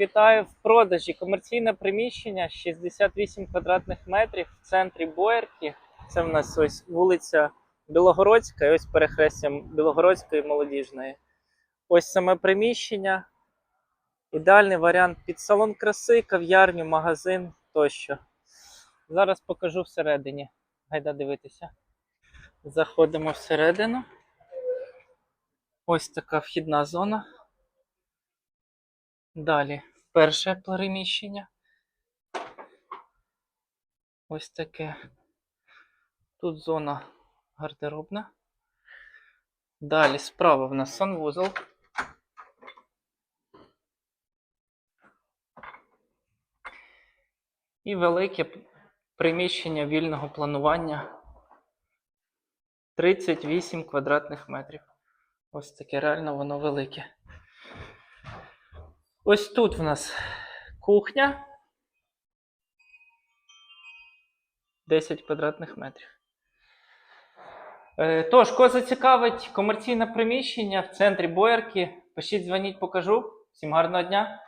Вітаю в продажі комерційне приміщення 68 квадратних метрів в центрі Боярки. Це в нас ось вулиця Білогородська, і ось перехрестя Білогородської молодіжної. Ось саме приміщення. Ідеальний варіант під салон краси, кав'ярню, магазин тощо. Зараз покажу всередині. Гайда дивитися. Заходимо всередину. Ось така вхідна зона. Далі перше переміщення. Ось таке. Тут зона гардеробна. Далі справа в нас санвузол. І велике приміщення вільного планування 38 квадратних метрів. Ось таке реально воно велике. Ось тут в нас кухня. 10 квадратних метрів. Е, Тож, кого зацікавить комерційне приміщення в центрі Боярки, пишіть, дзвоніть, покажу. Всім гарного дня!